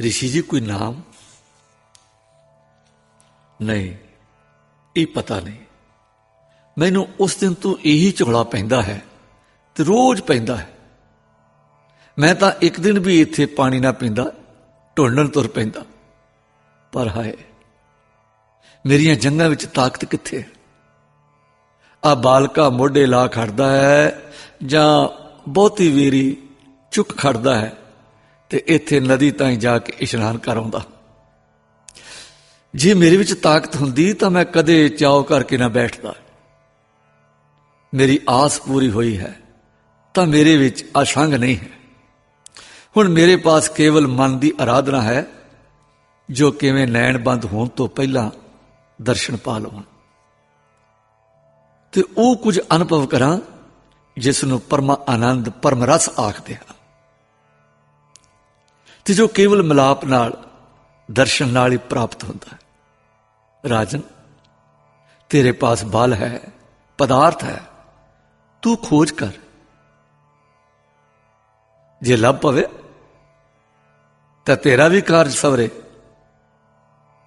ਰਿਸ਼ੀ ਜੀ ਕੋਈ ਨਾਮ ਨਹੀਂ ਇਹ ਪਤਾ ਨਹੀਂ ਮੈਨੂੰ ਉਸ ਦਿਨ ਤੋਂ ਇਹੀ ਝੋਲਾ ਪੈਂਦਾ ਹੈ ਤੇ ਰੋਜ਼ ਪੈਂਦਾ ਹੈ ਮੈਂ ਤਾਂ ਇੱਕ ਦਿਨ ਵੀ ਇੱਥੇ ਪਾਣੀ ਨਾ ਪੀਂਦਾ ਢੋਲਣ ਤੁਰ ਪੈਂਦਾ ਪਰ ਹਾਏ ਮੇਰੀਆਂ ਜੰਗਾਂ ਵਿੱਚ ਤਾਕਤ ਕਿੱਥੇ ਹੈ ਆ ਬਾਲਕਾ ਮੋਢੇ ਲਾ ਖੜਦਾ ਹੈ ਜਾਂ ਬਹੁਤੀ ਵੀਰੀ ਚੁੱਕ ਖੜਦਾ ਹੈ ਤੇ ਇੱਥੇ ਨਦੀ ਤਾਈਂ ਜਾ ਕੇ ਇਸ਼ਨਾਨ ਕਰ ਆਉਂਦਾ। ਜੇ ਮੇਰੇ ਵਿੱਚ ਤਾਕਤ ਹੁੰਦੀ ਤਾਂ ਮੈਂ ਕਦੇ ਚਾਉ ਕਰਕੇ ਨਾ ਬੈਠਦਾ। ਮੇਰੀ ਆਸ ਪੂਰੀ ਹੋਈ ਹੈ, ਤਾਂ ਮੇਰੇ ਵਿੱਚ ਅਸ਼ੰਗ ਨਹੀਂ ਹੈ। ਹੁਣ ਮੇਰੇ ਪਾਸ ਕੇਵਲ ਮਨ ਦੀ ਆਰਾਧਨਾ ਹੈ, ਜੋ ਕਿਵੇਂ ਨੈਣ ਬੰਦ ਹੋਣ ਤੋਂ ਪਹਿਲਾਂ ਦਰਸ਼ਨ ਪਾ ਲਵਾਂ। ਤੇ ਉਹ ਕੁਝ ਅਨੁਭਵ ਕਰਾਂ, ਜਿਸ ਨੂੰ ਪਰਮ ਆਨੰਦ ਪਰਮ ਰਸ ਆਖਦੇ ਹਨ। ਤੇ ਜੋ ਕੇਵਲ ਮਿਲਾਪ ਨਾਲ, ਦਰਸ਼ਨ ਨਾਲ ਹੀ ਪ੍ਰਾਪਤ ਹੁੰਦਾ ਹੈ। ਰਾਜਨ, ਤੇਰੇ ਪਾਸ ਬਲ ਹੈ, ਪਦਾਰਥ ਹੈ, ਤੂੰ ਖੋਜ ਕਰ। ਜੇ ਲੱਭ ਪਵੇ, ਤਾਂ ਤੇਰਾ ਵੀ ਕਾਰਜ ਸਵਰੇ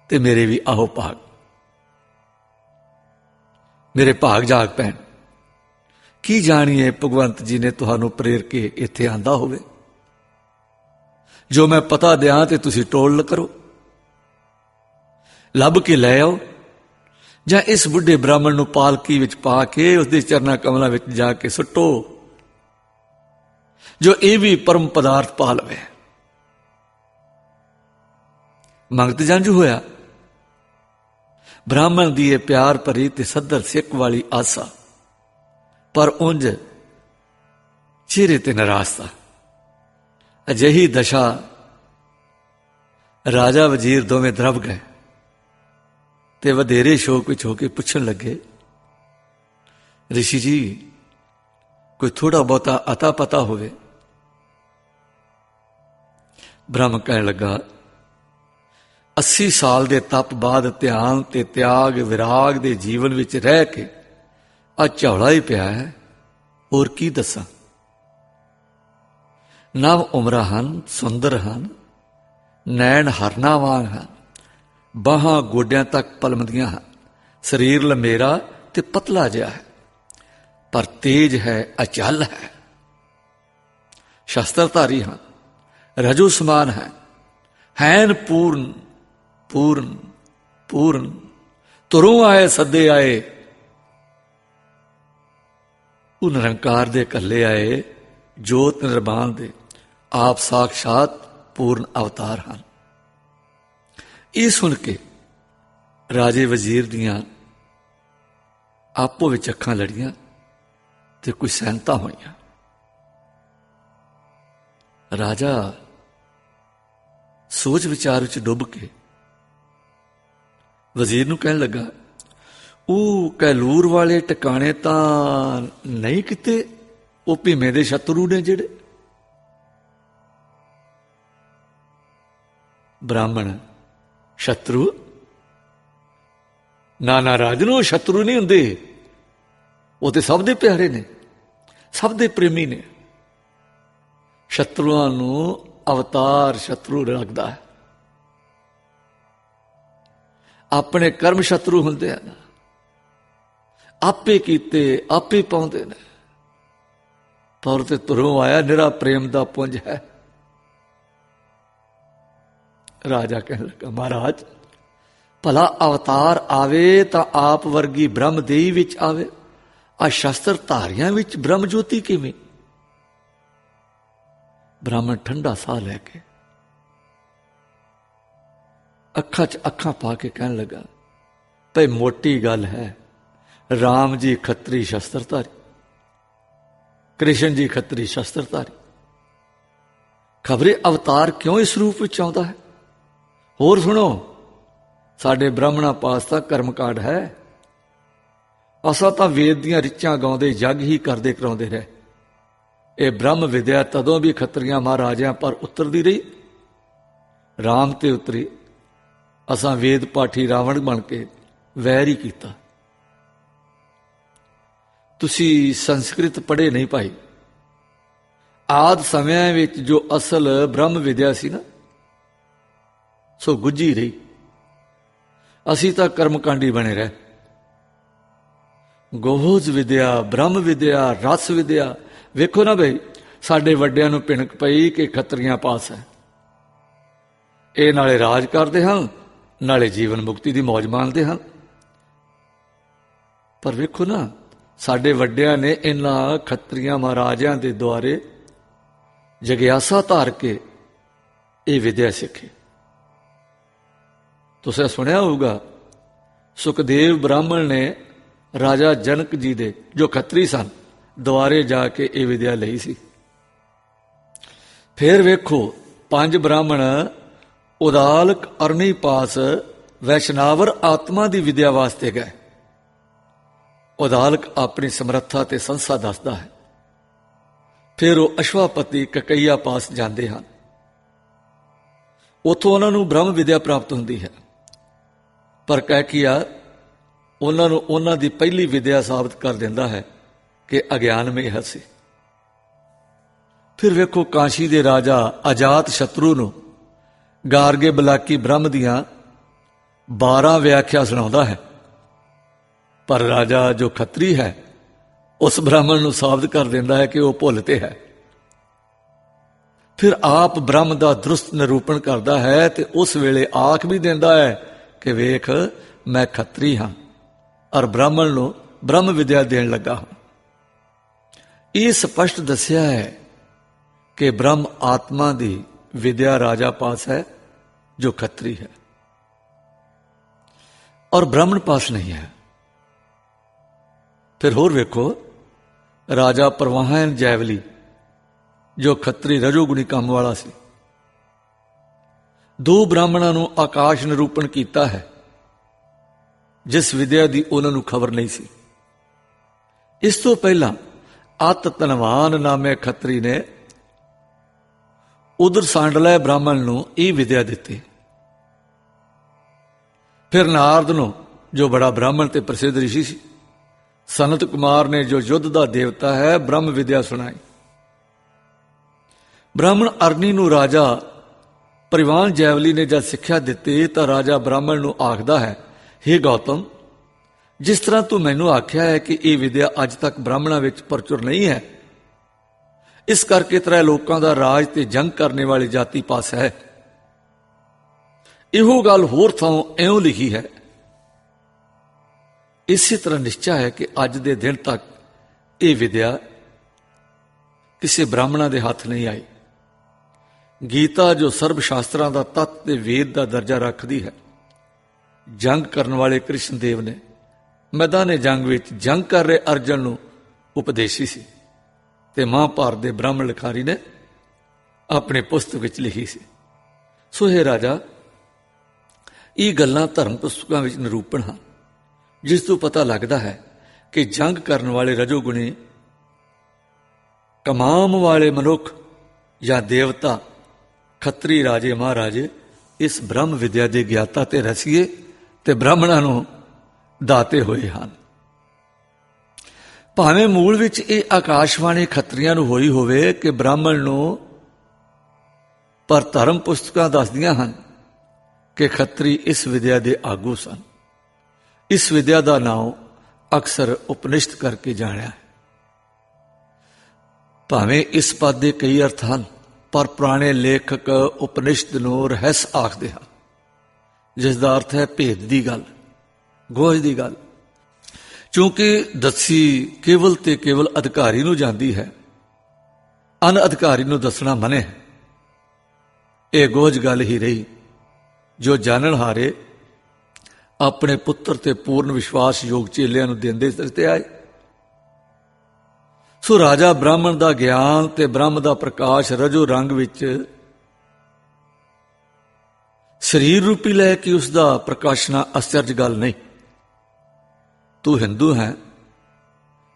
ਤੇ ਮੇਰੇ ਵੀ ਆਹੋ ਭਾਗ। ਮੇਰੇ ਭਾਗ ਜਾਗ ਪੈਣ ਕੀ ਜਾਣੀਏ ਭਗਵੰਤ ਜੀ ਨੇ ਤੁਹਾਨੂੰ ਪ੍ਰੇਰ ਕੇ ਇੱਥੇ ਆਂਦਾ ਹੋਵੇ? ਜੋ ਮੈਂ ਪਤਾ ਦਿਆਂ ਤੇ ਤੁਸੀਂ ਟੋਲ ਕਰੋ। ਲੱਭ ਕੇ ਲੈ ਆਓ। ਜਾਂ ਇਸ ਬੁੱਢੇ ਬ੍ਰਾਹਮਣ ਨੂੰ ਪਾਲਕੀ ਵਿੱਚ ਪਾ ਕੇ ਉਸ ਦੇ ਚਰਨਾ ਕਮਲਾਂ ਵਿੱਚ ਜਾ ਕੇ ਸੁੱਟੋ। ਜੋ ਇਹ ਵੀ ਪਰਮ ਪਦਾਰਥ ਪਾ ਲਵੇ। ਮੰਗਤ ਜੰਜ ਹੋਇਆ। ਬ੍ਰਾਹਮਣ ਦੀ ਇਹ ਪਿਆਰ ਭਰੀ ਤੇ ਸੱਦਰ ਸਿੱਖ ਵਾਲੀ ਆਸਾ। ਪਰ ਉੰਜ ਚਿਹਰੇ ਤੇ ਨਰਾਸਤਾ ਅਜਿਹੀ ਦਸ਼ਾ ਰਾਜਾ ਵਜ਼ੀਰ ਦੋਵੇਂ ਦਰਬ ਗਏ ਤੇ ਵਧੇਰੇ ਸ਼ੋਕ ਵਿੱਚ ਹੋ ਕੇ ਪੁੱਛਣ ਲੱਗੇ ઋષਿ ਜੀ, ਕੋਈ ਥੋੜਾ ਬਹੁਤਾ ਅਤਾ ਪਤਾ ਹੋਵੇ? ਬ੍ਰਹਮ ਕਹਿਣ ਲੱਗਾ 80 ਸਾਲ ਦੇ ਤਪ ਬਾਅਦ ਧਿਆਨ ਤੇ ਤਿਆਗ, ਵਿਰਾਗ ਦੇ ਜੀਵਨ ਵਿੱਚ ਰਹਿ ਕੇ ਆ ਝੌਲਾ ਹੀ ਪਿਆ ਹੈ। ਹੋਰ ਕੀ ਦੱਸਾਂ? ਨਵ ਉਮਰਾਂ ਹਨ, ਸੁੰਦਰ ਹਨ, ਨੈਣ ਹਰਨਾ ਵਾਂਗ ਹਨ, ਬਾਹਾਂ ਗੋਡਿਆਂ ਤੱਕ ਪਲਮਦੀਆਂ ਹਨ, ਸਰੀਰ ਲੰਮੇਰਾ ਤੇ ਪਤਲਾ ਜਿਹਾ ਹੈ, ਪਰ ਤੇਜ ਹੈ, ਅਚਲ ਹੈ। ਸ਼ਸਤਰਧਾਰੀ ਹਨ, ਰਜੂ ਸਮਾਨ ਹੈ, ਹੈਨ ਪੂਰਨ ਪੂਰਨ ਪੂਰਨ, ਤੁਰੋਂ ਆਏ, ਸੱਦੇ ਆਏ, ਉਹ ਨਿਰੰਕਾਰ ਦੇ ਕੱਲੇ ਆਏ, ਜੋਤ ਨਿਰਮਾਨ ਦੇ। ਆਪ ਸਾਖਸ਼ਾਤ ਪੂਰਨ ਅਵਤਾਰ ਹਨ। ਇਹ ਸੁਣ ਕੇ ਰਾਜੇ ਵਜ਼ੀਰ ਦੀਆਂ ਆਪੋ ਵਿੱਚ ਅੱਖਾਂ ਲੜੀਆਂ ਤੇ ਕੋਈ ਸਹਿਨਤਾ ਹੋਈਆਂ। ਰਾਜਾ ਸੋਚ ਵਿਚਾਰ ਵਿੱਚ ਡੁੱਬ ਕੇ ਵਜ਼ੀਰ ਨੂੰ ਕਹਿਣ ਲੱਗਾ, ਉਹ ਕੈਲੂਰ ਵਾਲੇ ਟਿਕਾਣੇ ਤਾਂ ਨਹੀਂ ਕਿਤੇ? ਉਹ ਭੀਮੇ ਦੇ ਸ਼ਤਰੂ ਨੇ ਜਿਹੜੇ ਬ੍ਰਾਹਮਣ, ਸ਼ਤਰੂ? ਨਾ ਨਾ ਰਾਜਨੋ ਸ਼ਤਰੂ ਨਹੀਂ ਹੁੰਦੇ। ਉਹ ਤੇ ਸਭ ਦੇ ਪਿਆਰੇ ਨੇ, ਸਭ ਦੇ ਪ੍ਰੇਮੀ ਨੇ। ਸ਼ਤਰੂਆਂ ਨੂੰ ਅਵਤਾਰ ਸ਼ਤਰੂ ਰੱਖਦਾ ਹੈ। ਆਪਣੇ ਕਰਮ ਸ਼ਤਰੂ ਹੁੰਦੇ ਹਨ। ਆਪੇ ਕੀਤੇ, ਆਪੇ ਪਾਉਂਦੇ ਨੇ। ਪਰ ਤੇ ਤੁਰੋਂ ਆਇਆ, ਨਿਰਾ ਪ੍ਰੇਮ ਦਾ ਪੁੰਜ ਹੈ। ਰਾਜਾ ਕਹਿਣ ਲੱਗਾ, ਮਹਾਰਾਜ, ਭਲਾ ਅਵਤਾਰ ਆਵੇ ਤਾਂ ਆਪ ਵਰਗੀ ਬ੍ਰਹਮ ਵਿੱਚ ਆਵੇ। ਆ ਸ਼ਸਤਰ ਧਾਰੀਆਂ ਵਿੱਚ ਬ੍ਰਹਮ ਜੋਤੀ ਕਿਵੇਂ? ਬ੍ਰਾਹਮਣ ਠੰਡਾ ਸਾਹ ਲੈ ਕੇ ਅੱਖਾਂ 'ਚ ਅੱਖਾਂ ਪਾ ਕੇ ਕਹਿਣ ਲੱਗਾ, ਭਈ ਮੋਟੀ ਗੱਲ ਹੈ RAM ਜੀ ਖੱਤਰੀ ਸ਼ਸਤਰਧਾਰੀ, ਕ੍ਰਿਸ਼ਨ ਜੀ ਖੱਤਰੀ ਸ਼ਸਤਰਧਾਰੀ। ਖਬਰੇ ਅਵਤਾਰ ਕਿਉਂ ਇਸ ਰੂਪ ਵਿੱਚ ਆਉਂਦਾ ਹੈ? ਹੋਰ ਸੁਣੋ, ਸਾਡੇ ਬ੍ਰਾਹਮਣਾ ਪਾਸ ਤਾਂ ਕਰਮ ਕਾਂਡ ਹੈ। ਅਸਾਂ ਤਾਂ ਵੇਦ ਦੀਆਂ ਰਿਚਾਂ ਗਾਉਂਦੇ, ਜਗ ਹੀ ਕਰਦੇ ਕਰਾਉਂਦੇ ਰਹੇ। ਇਹ ਬ੍ਰਹਮ ਵਿਦਿਆ ਤਦੋਂ ਵੀ ਖੱਤਰੀਆਂ ਮਹਾਰਾਜਿਆਂ ਪਰ ਉਤਰਦੀ ਰਹੀ। ਰਾਮ ਤੇ ਉਤਰੀ। ਅਸਾਂ ਵੇਦ ਪਾਠੀ ਰਾਵਣ ਬਣ ਕੇ ਵੈਰ ਹੀ ਕੀਤਾ। ਤੁਸੀਂ ਸੰਸਕ੍ਰਿਤ ਪੜ੍ਹੇ ਨਹੀਂ ਭਾਈ। ਆਦ ਸਮਿਆਂ ਵਿੱਚ ਜੋ ਅਸਲ ਬ੍ਰਹਮ ਵਿਦਿਆ ਸੀ ਨਾ ਸੋ ਗੁੱਜੀ ਰਹੀ। ਅਸੀਂ ਤਾਂ ਕਰਮਕਾਂਡੀ ਬਣੇ ਰਹੇ। ਗੋਹਜ ਵਿਦਿਆ, ਬ੍ਰਹਮ ਵਿਦਿਆ, ਰਸ ਵਿਦਿਆ, ਵੇਖੋ ਨਾ ਬਈ, ਸਾਡੇ ਵੱਡਿਆਂ ਨੂੰ ਪਿਣਕ ਪਈ ਕਿ ਖੱਤਰੀਆਂ ਪਾਸ ਹੈ। ਇਹ ਨਾਲੇ ਰਾਜ ਕਰਦੇ ਹਨ ਨਾਲੇ ਜੀਵਨ ਮੁਕਤੀ ਦੀ ਮੌਜ ਮਾਣਦੇ ਹਨ ਪਰ ਵੇਖੋ ਨਾ, ਸਾਡੇ ਵੱਡਿਆਂ ਨੇ ਇਹਨਾਂ ਖੱਤਰੀਆਂ ਮਹਾਰਾਜਿਆਂ ਦੇ ਦੁਆਰੇ ਜਗਿਆਸਾ ਧਾਰ ਕੇ ਇਹ ਵਿਦਿਆ ਸਿੱਖੀ। ਤੁਸੀਂ ਸੁਣਿਆ ਹੋਊਗਾ, ਸੁਖਦੇਵ ਬ੍ਰਾਹਮਣ ਨੇ ਰਾਜਾ ਜਨਕ ਜੀ ਦੇ ਜੋ ਖੱਤਰੀ ਸਨ, ਦੁਆਰੇ ਜਾ ਕੇ ਇਹ ਵਿਦਿਆ ਲਈ ਸੀ। ਫਿਰ ਵੇਖੋ, ਪੰਜ ਬ੍ਰਾਹਮਣ, ਉਦਾਲਕ, ਅਰਣੀ ਪਾਸ, ਵੈਸ਼ਨਾਵਰ ਆਤਮਾ ਦੀ ਵਿਦਿਆ ਵਾਸਤੇ ਗਏ। ਉਦਾਲਕ ਆਪਣੀ ਸਮਰੱਥਾ ਤੇ ਸੰਸਾ ਦੱਸਦਾ ਹੈ। ਫਿਰ ਉਹ ਅਸ਼ਵਾਪਤੀ ਕਕਈਆ ਪਾਸ ਜਾਂਦੇ ਹਨ। ਉਥੋਂ ਉਹਨਾਂ ਨੂੰ ਬ੍ਰਹਮ ਵਿਦਿਆ ਪ੍ਰਾਪਤ ਹੁੰਦੀ ਹੈ। ਪਰ ਕਹਿ ਕੀਆ ਉਹਨਾਂ ਨੂੰ ਉਹਨਾਂ ਦੀ ਪਹਿਲੀ ਵਿਦਿਆ ਸਾਬਤ ਕਰ ਦਿੰਦਾ ਹੈ ਕਿ ਅਗਿਆਨਮਈ ਹੈ ਸੀ। ਫਿਰ ਵੇਖੋ ਕਾਸ਼ੀ ਦੇ ਰਾਜਾ ਅਜਾਤ ਸ਼ਤਰੂ ਨੂੰ ਗਾਰਗੇ ਬਲਾਕੀ ਬ੍ਰਹਮ ਦੀਆਂ 12 ਵਿਆਖਿਆ ਸੁਣਾਉਂਦਾ ਹੈ। ਪਰ ਰਾਜਾ ਜੋ ਖੱਤਰੀ ਹੈ, ਉਸ ਬ੍ਰਾਹਮਣ ਨੂੰ ਸਾਬਤ ਕਰ ਦਿੰਦਾ ਹੈ ਕਿ ਉਹ ਭੁੱਲ ਤੇ ਹੈ। ਫਿਰ ਆਪ ਬ੍ਰਹਮ ਦਾ ਦਰੁਸਤ ਨਿਰੂਪਣ ਕਰਦਾ ਹੈ ਤੇ ਉਸ ਵੇਲੇ ਆਖ ਵੀ ਦਿੰਦਾ ਹੈ ਕਿ ਵੇਖ, ਮੈਂ ਖੱਤਰੀ ਹਾਂ ਔਰ ਬ੍ਰਾਹਮਣ ਨੂੰ ਬ੍ਰਹਮ ਵਿਦਿਆ ਦੇਣ ਲੱਗਾ ਹਾਂ। ਇਹ ਸਪਸ਼ਟ ਦੱਸਿਆ ਹੈ ਕਿ ਬ੍ਰਹਮ ਆਤਮਾ ਦੀ ਵਿਦਿਆ ਰਾਜਾ ਪਾਸ ਹੈ, ਜੋ ਖੱਤਰੀ ਹੈ। ਔਰ ਬ੍ਰਾਹਮਣ ਪਾਸ ਨਹੀਂ ਹੈ। ਫਿਰ ਹੋਰ ਵੇਖੋ, ਰਾਜਾ ਪ੍ਰਵਾਹਨ ਜੈਵਲੀ, ਜੋ ਖੱਤਰੀ ਰਜੋਗੁਣੀ ਕੰਮ ਵਾਲਾ ਸੀ। ਦੋ ਬ੍ਰਾਹਮਣਾਂ ਨੂੰ ਆਕਾਸ਼ ਨਿਰੂਪਣ ਕੀਤਾ ਹੈ, ਜਿਸ ਵਿਦਿਆ ਦੀ ਉਹਨਾਂ ਨੂੰ ਖਬਰ ਨਹੀਂ ਸੀ। ਇਸ ਤੋਂ ਪਹਿਲਾਂ ਅਤ ਤਨਵਾਨ ਨਾਮੇ ਖੱਤਰੀ ਨੇ ਉਧਰ ਸਾਂਡਲੇ ਬ੍ਰਾਹਮਣ ਨੂੰ ਇਹ ਵਿਦਿਆ ਦਿੱਤੀ। ਫਿਰ ਨਾਰਦ ਨੂੰ, ਜੋ ਬੜਾ ਬ੍ਰਾਹਮਣ ਤੇ ਪ੍ਰਸਿੱਧ ਰਿਸ਼ੀ ਸੀ, ਸਨਤ ਕੁਮਾਰ ਨੇ ਜੋ ਯੁੱਧ ਦਾ ਦੇਵਤਾ ਹੈ, ਬ੍ਰਹਮ ਵਿਦਿਆ ਸੁਣਾਈ। ਬ੍ਰਾਹਮਣ ਅਰਨੀ ਨੂੰ ਰਾਜਾ ਪਰਿਵਾਨ ਜੈਵਲੀ ਨੇ ਜਦ ਸਿੱਖਿਆ ਦਿੱਤੀ ਤਾਂ ਰਾਜਾ ਬ੍ਰਾਹਮਣ ਨੂੰ ਆਖਦਾ ਹੈ हे ਗੌਤਮ, ਜਿਸ ਤਰ੍ਹਾਂ ਤੂੰ ਮੈਨੂੰ ਆਖਿਆ ਹੈ ਕਿ ਇਹ ਵਿਦਿਆ ਅੱਜ ਤੱਕ ਬ੍ਰਾਹਮਣਾਂ ਵਿੱਚ ਪ੍ਰਚੁਰ ਨਹੀਂ ਹੈ, ਇਸ ਕਰਕੇ ਤੇਰਾ ਲੋਕਾਂ ਦਾ ਰਾਜ ਤੇ ਜੰਗ ਕਰਨੇ ਵਾਲੀ ਜਾਤੀ ਪਾਸ ਹੈ। ਇਹੋ ਗੱਲ ਹੋਰ ਥਾਂ ਐਉਂ ਲਿਖੀ ਹੈ, ਇਸੇ ਤਰ੍ਹਾਂ ਨਿਸ਼ਚਾ ਹੈ ਕਿ ਅੱਜ ਦੇ ਦਿਨ ਤੱਕ ਇਹ ਵਿਦਿਆ ਕਿਸੇ ਬ੍ਰਾਹਮਣਾਂ ਦੇ ਹੱਥ ਨਹੀਂ ਆਈ। ਗੀਤਾ ਜੋ ਸਰਬ ਸ਼ਾਸਤਰਾਂ ਦਾ ਤੱਤ ਤੇ ਵੇਦ ਦਾ ਦਰਜਾ ਰੱਖਦੀ ਹੈ। ਜੰਗ ਕਰਨ ਵਾਲੇ ਕ੍ਰਿਸ਼ਨ ਦੇਵ ਨੇ ਮੈਦਾਨੇ ਜੰਗ ਵਿੱਚ ਜੰਗ ਕਰ ਰਹੇ ਅਰਜਨ ਨੂੰ ਉਪਦੇਸ਼ੀ ਸੀ ਤੇ ਮਹਾਭਾਰਤ ਦੇ ਬ੍ਰਾਹਮਣ ਲਿਖਾਰੀ ਨੇ ਆਪਣੇ ਪੁਸਤਕ ਵਿੱਚ ਲਿਖੀ ਸੀ। ਸੋ ਇਹ ਰਾਜਾ, ਇਹ ਗੱਲਾਂ ਧਰਮ ਪੁਸਤਕਾਂ ਵਿੱਚ ਨਿਰੂਪਣ ਹਨ, ਜਿਸ ਤੋਂ ਪਤਾ ਲੱਗਦਾ ਹੈ ਕਿ ਜੰਗ ਕਰਨ ਵਾਲੇ ਰਜੋਗੁਣੀ ਕਮਾਮ ਵਾਲੇ ਮਨੁੱਖ ਜਾਂ ਦੇਵਤਾ ਖੱਤਰੀ ਰਾਜੇ ਮਹਾਰਾਜੇ, ਇਸ ਬ੍ਰਹਮ ਵਿਦਿਆ ਦੇ ਗਿਆਤਾ ਤੇ ਰਸੀਏ ਤੇ ਬ੍ਰਾਹਮਣਾਂ ਨੂੰ ਦਾਤੇ ਹੋਏ ਹਨ। ਭਾਵੇਂ ਮੂਲ ਵਿੱਚ ਇਹ ਆਕਾਸ਼ਵਾਣੀ ਖੱਤਰੀਆਂ ਨੂੰ ਹੋਈ ਹੋਵੇ ਕਿ ਬ੍ਰਾਹਮਣ ਨੂੰ ਪਰ ਧਰਮ ਪੁਸਤਕਾਂ ਦੱਸਦੀਆਂ ਹਨ ਕਿ ਖੱਤਰੀ ਇਸ ਵਿਦਿਆ ਦੇ ਆਗੂ ਸਨ। ਇਸ ਵਿਦਿਆ ਦਾ ਨਾਮ ਅਕਸਰ ਉਪਨਿਸ਼ਦ ਕਰਕੇ ਜਾਣਿਆ। ਹੈ ਭਾਵੇਂ ਇਸ ਪਦ ਦੇ ਕਈ ਅਰਥ ਹਨ ਪਰ ਪੁਰਾਣੇ ਲੇਖਕ ਉਪਨਿਸ਼ਦ ਨੂੰ ਰਹੱਸ ਆਖਦੇ ਹਨ। ਜਿਸ ਦਾ ਅਰਥ ਹੈ ਭੇਦ ਦੀ ਗੱਲ ਗੋਝ ਦੀ ਗੱਲ। ਕਿਉਂਕਿ ਦੱਸੀ ਕੇਵਲ ਤੇ ਕੇਵਲ ਅਧਿਕਾਰੀ ਨੂੰ ਜਾਂਦੀ ਹੈ, ਅਨ ਅਧਿਕਾਰੀ ਨੂੰ ਦੱਸਣਾ ਮਨੇ ਹੈ। ਇਹ ਗੋਝ ਗੱਲ ਹੀ ਰਹੀ, ਜੋ ਜਾਣਨ ਹਾਰੇ ਆਪਣੇ ਪੁੱਤਰ ਤੇ ਪੂਰਨ ਵਿਸ਼ਵਾਸ ਯੋਗ ਚੇਲਿਆਂ ਨੂੰ ਦਿੰਦੇ ਤੇ ਆਏ। ਸੋ ਰਾਜਾ ਬ੍ਰਾਹਮਣ ਦਾ ਗਿਆਨ ਤੇ ਬ੍ਰਹਮ ਦਾ ਪ੍ਰਕਾਸ਼ ਰਜੋ ਰੰਗ ਵਿੱਚ ਸਰੀਰ ਰੂਪੀ ਲੈ ਕੇ ਉਸ ਦਾ ਪ੍ਰਕਾਸ਼ਨਾ ਅਸਚਰਜ ਗੱਲ ਨਹੀਂ। ਤੂੰ ਹਿੰਦੂ ਹੈ,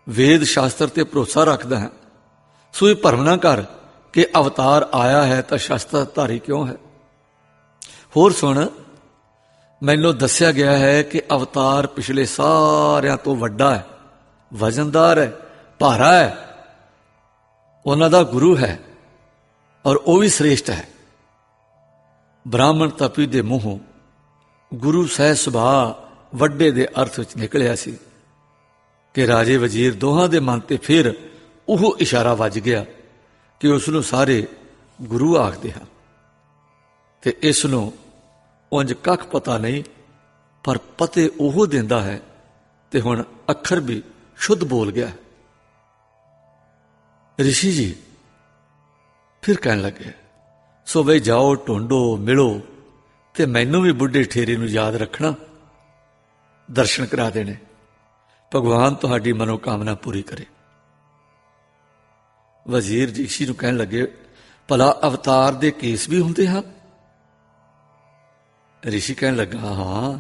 ਵੇਦ ਸ਼ਾਸਤਰ ਤੇ ਭਰੋਸਾ ਰੱਖਦਾ ਹੈ। ਸੋ ਇਹ ਭਰਮ ਨਾ ਕਰ ਕਿ ਅਵਤਾਰ ਆਇਆ ਹੈ ਤਾਂ ਸ਼ਾਸਤਰ ਧਾਰੀ ਕਿਉਂ ਹੈ? ਹੋਰ ਸੁਣ, ਮੈਨੂੰ ਦੱਸਿਆ ਗਿਆ ਹੈ ਕਿ ਅਵਤਾਰ ਪਿਛਲੇ ਸਾਰਿਆਂ ਤੋਂ ਵੱਡਾ ਹੈ, ਵਜ਼ਨਦਾਰ ਹੈ। ਭਾਰਾ ਹੈ। ਉਹਨਾਂ ਦਾ ਗੁਰੂ ਹੈ ਔਰ ਉਹ ਵੀ ਸ੍ਰੇਸ਼ਟ ਹੈ। ਬ੍ਰਾਹਮਣ ਤਪੀ ਦੇ ਮੂੰਹੋਂ ਗੁਰੂ ਸਹਿ ਸੁਭਾ ਵੱਡੇ ਦੇ ਅਰਥ ਵਿੱਚ ਨਿਕਲਿਆ ਸੀ ਕਿ ਰਾਜੇ ਵਜ਼ੀਰ ਦੋਹਾਂ ਦੇ ਮਨ ਤੇ ਫਿਰ ਉਹ ਇਸ਼ਾਰਾ ਵੱਜ ਗਿਆ ਕਿ ਉਸ ਨੂੰ ਸਾਰੇ ਗੁਰੂ ਆਖਦੇ ਹਨ ਤੇ ਇਸ ਨੂੰ ਉਂਝ ਕੱਖ ਪਤਾ ਨਹੀਂ, ਪਰ ਪਤੇ ਉਹ ਦਿੰਦਾ ਹੈ ਤੇ ਹੁਣ ਅੱਖਰ ਵੀ ਸ਼ੁੱਧ ਬੋਲ ਗਿਆ ਹੈ। ਰਿਸ਼ੀ ਜੀ, ਫਿਰ ਕਹਿਣ ਲੱਗੇ ਸੋ ਵੇ ਜਾਓ, ਢੂੰਡੋ, ਮਿਲੋ ਤੇ ਮੈਨੂੰ ਵੀ ਬੁੱਢੇ ਠੇਰੇ ਨੂੰ ਯਾਦ ਰੱਖਣਾ, ਦਰਸ਼ਨ ਕਰਾ ਦੇਣੇ। ਭਗਵਾਨ ਤੁਹਾਡੀ ਮਨੋਕਾਮਨਾ ਪੂਰੀ ਕਰੇ। ਵਜ਼ੀਰ ਰਿਸ਼ੀ ਨੂੰ ਕਹਿਣ ਲੱਗੇ, ਭਲਾ ਅਵਤਾਰ ਦੇ ਕੇਸ ਵੀ ਹੁੰਦੇ ਹਨ? ਰਿਸ਼ੀ ਕਹਿਣ ਲੱਗਾ, ਹਾਂ,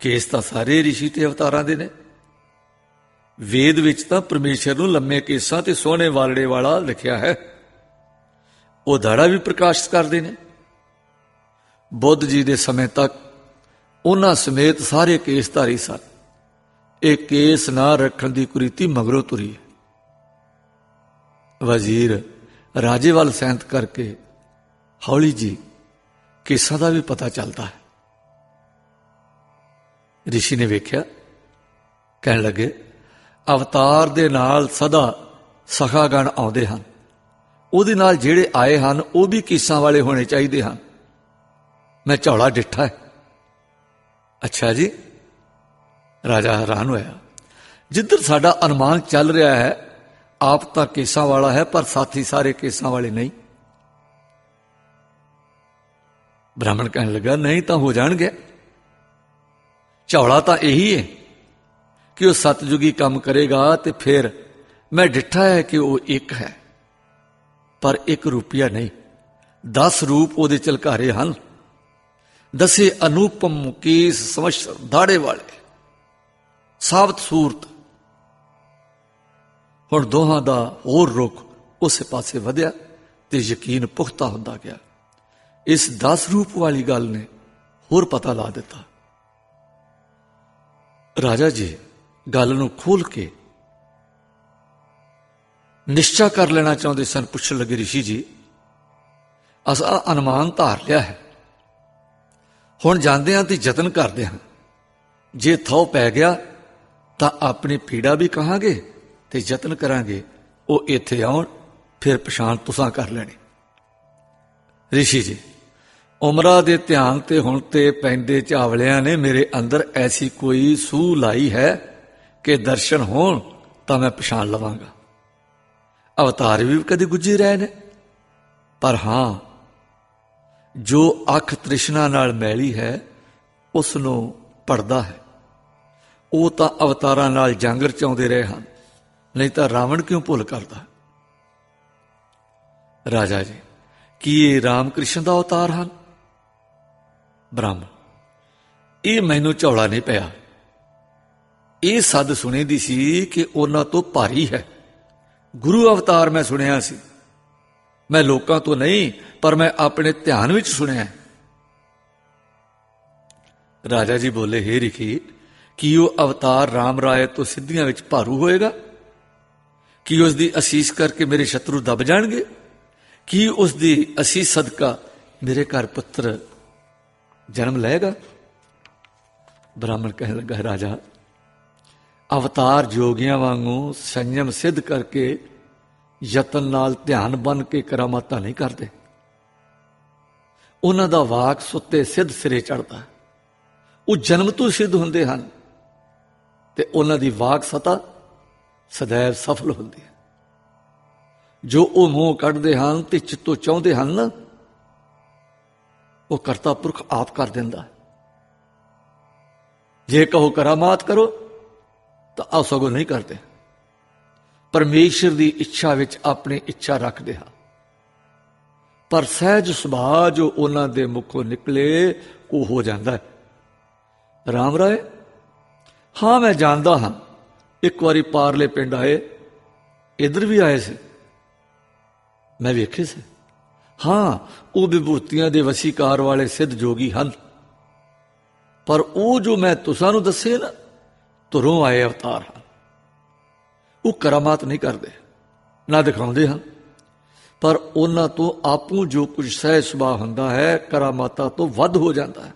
ਕੇਸ ਤਾਂ ਸਾਰੇ ਰਿਸ਼ੀ ਤੇ ਅਵਤਾਰਾਂ ਦੇ ਨੇ। ਵੇਦ ਵਿੱਚ ਤਾਂ ਪਰਮੇਸ਼ਰ ਨੂੰ ਲੰਮੇ ਕੇਸਾਂ ਤੇ ਸੋਹਣੇ ਵਾਲੜੇ ਵਾਲਾ ਲਿਖਿਆ ਹੈ। ਉਹ ਦਾੜਾ ਵੀ ਪ੍ਰਕਾਸ਼ਿਤ ਕਰਦੇ ਨੇ। ਬੁੱਧ ਜੀ ਦੇ ਸਮੇਂ ਤੱਕ ਉਹਨਾਂ ਸਮੇਤ ਸਾਰੇ ਕੇਸਧਾਰੀ ਸਨ। ਇਹ ਕੇਸ ਨਾ ਰੱਖਣ ਦੀ ਕੁਰੀਤੀ ਮਗਰੋਂ ਤੁਰੀ ਵਜ਼ੀਰ ਰਾਜੇ ਵੱਲ ਸੈਂਤ ਕਰਕੇ ਹੌਲੀ ਜੀ ਕੇਸਾਂ ਦਾ ਵੀ ਪਤਾ ਚੱਲਦਾ ਹੈ। ਰਿਸ਼ੀ ਨੇ ਵੇਖਿਆ, ਕਹਿਣ ਲੱਗੇ ਅਵਤਾਰ ਦੇ ਨਾਲ ਸਦਾ ਸਖਾਗਣ ਆਉਂਦੇ ਹਨ। ਉਹਦੇ ਨਾਲ ਜਿਹੜੇ ਆਏ ਹਨ, ਉਹ ਵੀ ਕੇਸਾਂ ਵਾਲੇ ਹੋਣੇ ਚਾਹੀਦੇ ਹਨ। ਮੈਂ ਝੌਲਾ ਡਿੱਠਾ ਹੈ। ਅੱਛਾ ਜੀ, ਰਾਜਾ ਹੈਰਾਨ ਹੋਇਆ। ਜਿੱਧਰ ਸਾਡਾ ਅਨੁਮਾਨ ਚੱਲ ਰਿਹਾ ਹੈ, ਆਪ ਤਾਂ ਕੇਸਾਂ ਵਾਲਾ ਹੈ, ਪਰ ਸਾਥੀ ਸਾਰੇ ਕੇਸਾਂ ਵਾਲੇ ਨਹੀਂ। ਬ੍ਰਾਹਮਣ ਕਹਿਣ ਲੱਗਾ, ਨਹੀਂ ਤਾਂ ਹੋ ਜਾਣਗੇ। ਝੌਲਾ ਤਾਂ ਇਹੀ ਹੈ ਕਿ ਉਹ ਸਤਜੁਗੀ ਕੰਮ ਕਰੇਗਾ ਤੇ ਫਿਰ ਮੈਂ ਡਿੱਠਾ ਹੈ ਕਿ ਉਹ ਇੱਕ ਹੈ। ਪਰ ਇੱਕ ਰੂਪਿਆ ਨਹੀਂ। 10 ਰੂਪ ਉਹਦੇ ਚਲਕਾਰੇ ਹਨ। ਦਸੇ ਅਨੂਪਮ ਮੁਕੇਸ਼ ਸਮਝ ਦਾੜੇ ਵਾਲੇ। ਸਾਬਤ ਸੂਰਤ। ਹੁਣ ਦੋਹਾਂ ਦਾ ਹੋਰ ਰੁਖ ਉਸੇ ਪਾਸੇ ਵਧਿਆ ਤੇ ਯਕੀਨ ਪੁਖਤਾ ਹੁੰਦਾ ਗਿਆ। ਇਸ 10 ਰੂਪ ਵਾਲੀ ਗੱਲ ਨੇ ਹੋਰ ਪਤਾ ਲਾ ਦਿੱਤਾ। ਰਾਜਾ ਜੀ ਗੱਲ ਨੂੰ ਖੋਲ ਕੇ ਨਿਸ਼ਚਾ ਕਰ ਲੈਣਾ ਚਾਹੁੰਦੇ ਸਨ ਪੁੱਛਣ ਲੱਗੇ ઋષਿ ਜੀ ਅਸਾਂ ਅਨੁਮਾਨ ਧਾਰ ਲਿਆ ਹੈ ਹੁਣ ਜਾਂਦੇ ਹਾਂ ਤੇ ਯਤਨ ਕਰਦੇ ਹਾਂ ਜੇ ਥੋ ਪੈ ਗਿਆ ਤਾਂ ਆਪਣੀ ਪੀੜਾ ਵੀ ਕਹਾਂਗੇ ਤੇ ਯਤਨ ਕਰਾਂਗੇ ਉਹ ਇੱਥੇ ਆਉਣ ਫਿਰ ਪਛਾਣ ਤੁਸਾਂ ਕਰ ਲੈਣੀ ઋષਿ ਜੀ ਉਮਰਾ ਦੇ ਧਿਆਨ ਤੇ ਹੁਣ ਤੇ ਪੈਂਦੇ ਚਾਵਲਿਆਂ ਨੇ ਮੇਰੇ ਅੰਦਰ ਐਸੀ ਕੋਈ ਸੂ ਲਾਈ ਹੈ ਕਿ ਦਰਸ਼ਨ ਹੋਣ ਤਾਂ ਮੈਂ ਪਛਾਣ ਲਵਾਂਗਾ। ਅਵਤਾਰ ਵੀ ਕਦੇ ਗੁੱਜੇ ਰਹੇ ਨੇ ਪਰ ਹਾਂ, ਜੋ ਅੱਖ ਤ੍ਰਿਸ਼ਨਾ ਨਾਲ ਮੈਲੀ ਹੈ ਉਸ ਨੂੰ ਪੜਦਾ ਹੈ। ਉਹ ਤਾਂ ਅਵਤਾਰਾਂ ਨਾਲ ਜੰਗ ਰਚਾਉਂਦੇ ਰਹੇ ਹਨ, ਨਹੀਂ ਤਾਂ ਰਾਵਣ ਕਿਉਂ ਭੁੱਲ ਕਰਦਾ ਰਾਜਾ ਜੀ, ਕੀ ਇਹ ਰਾਮ ਕ੍ਰਿਸ਼ਨ ਦਾ ਅਵਤਾਰ ਹਨ? ਬ੍ਰਹਮ ਇਹ ਮੈਨੂੰ ਝੌਲਾ ਨਹੀਂ ਪਿਆ। ਇਹ ਸੱਦ ਸੁਣੇ ਦੀ ਸੀ ਕਿ ਉਹਨਾਂ ਤੋਂ ਭਾਰੀ ਹੈ। ਗੁਰੂ ਅਵਤਾਰ ਮੈਂ ਸੁਣਿਆ ਸੀ। ਮੈਂ ਲੋਕਾਂ ਤੋਂ ਨਹੀਂ, ਪਰ ਮੈਂ ਆਪਣੇ ਧਿਆਨ ਵਿੱਚ ਸੁਣਿਆ। ਰਾਜਾ ਜੀ ਬੋਲੇ, ਹੇ ਰਿਖੀ ਕੀ ਉਹ ਅਵਤਾਰ ਰਾਮ ਰਾਏ ਤੋਂ ਸਿੱਧੀਆਂ ਵਿੱਚ ਭਾਰੂ ਹੋਏਗਾ? ਕੀ ਉਸ ਦੀ ਅਸੀਸ ਕਰਕੇ ਮੇਰੇ ਸ਼ਤਰੂ ਦਬ ਜਾਣਗੇ? ਕੀ ਉਸ ਦੀ ਅਸੀਸ ਸਦਕਾ ਮੇਰੇ ਘਰ ਪੁੱਤਰ ਜਨਮ ਲਏਗਾ? ਬ੍ਰਾਹਮਣ ਕਹਿਣ ਲੱਗਾ, ਰਾਜਾ ਅਵਤਾਰ ਜੋਗੀਆਂ ਵਾਂਗੂ ਸੰਯਮ ਸਿੱਧ ਕਰਕੇ ਯਤਨ ਨਾਲ ਧਿਆਨ ਬਨ ਕੇ ਕਰਾਮਾਤਾਂ ਨਹੀਂ ਕਰਦੇ। ਉਹਨਾਂ ਦਾ ਵਾਕ ਸੁੱਤੇ ਸਿੱਧ ਸਿਰੇ ਚੜਦਾ ਉਹ ਜਨਮ ਤੋਂ ਸਿੱਧ ਹੁੰਦੇ ਹਨ ਤੇ ਉਹਨਾਂ ਦੀ ਵਾਕ ਸਤਾ ਸदैव ਸਫਲ ਹੁੰਦੀ ਹੈ। ਜੋ ਉਹ ਮੂੰਹ ਕੱਢਦੇ ਹਨ ਤੇ ਚਿੱਤੋ ਚਾਹੁੰਦੇ ਹਨ ਉਹ ਕਰਤਾ ਪੁਰਖ ਆਪ ਕਰ ਦਿੰਦਾ। ਜੇ ਕਹੋ ਕਰਾਮਾਤ ਕਰੋ ਤਾਂ ਆ ਸਗੋਂ ਨਹੀਂ ਕਰਦੇ। ਪਰਮੇਸ਼ਰ ਦੀ ਇੱਛਾ ਵਿੱਚ ਆਪਣੀ ਇੱਛਾ ਰੱਖਦੇ ਹਾਂ। ਪਰ ਸਹਿਜ ਸੁਭਾਅ ਜੋ ਉਹਨਾਂ ਦੇ ਮੁਖੋਂ ਨਿਕਲੇ, ਉਹ ਹੋ ਜਾਂਦਾ ਹੈ। ਰਾਮ ਰਾਏ, ਹਾਂ ਮੈਂ ਜਾਣਦਾ ਹਾਂ, ਇੱਕ ਵਾਰੀ ਪਾਰਲੇ ਪਿੰਡ ਆਏ, ਇਧਰ ਵੀ ਆਏ ਸੀ। ਮੈਂ ਵੇਖੇ ਸੀ। ਹਾਂ, ਉਹ ਵਿਭੂਤੀਆਂ ਦੇ ਵਸੀਕਾਰ ਵਾਲੇ ਸਿੱਧ ਜੋਗੀ ਹਨ। ਪਰ ਉਹ ਜੋ ਮੈਂ ਤੁਸਾਂ ਨੂੰ ਦੱਸੇ ਨਾ ਤੁਰੋਂ ਆਏ ਅਵਤਾਰ ਹਨ। ਉਹ ਕਰਾਮਾਤ ਨਹੀਂ ਕਰਦੇ, ਨਾ ਦਿਖਾਉਂਦੇ ਹਨ। ਪਰ ਉਹਨਾਂ ਤੋਂ ਆਪੂ ਜੋ ਕੁਝ ਸਹਿ ਸੁਭਾਅ ਹੁੰਦਾ ਹੈ, ਕਰਾਮਾਤਾ ਤੋਂ ਵੱਧ ਹੋ ਜਾਂਦਾ ਹੈ।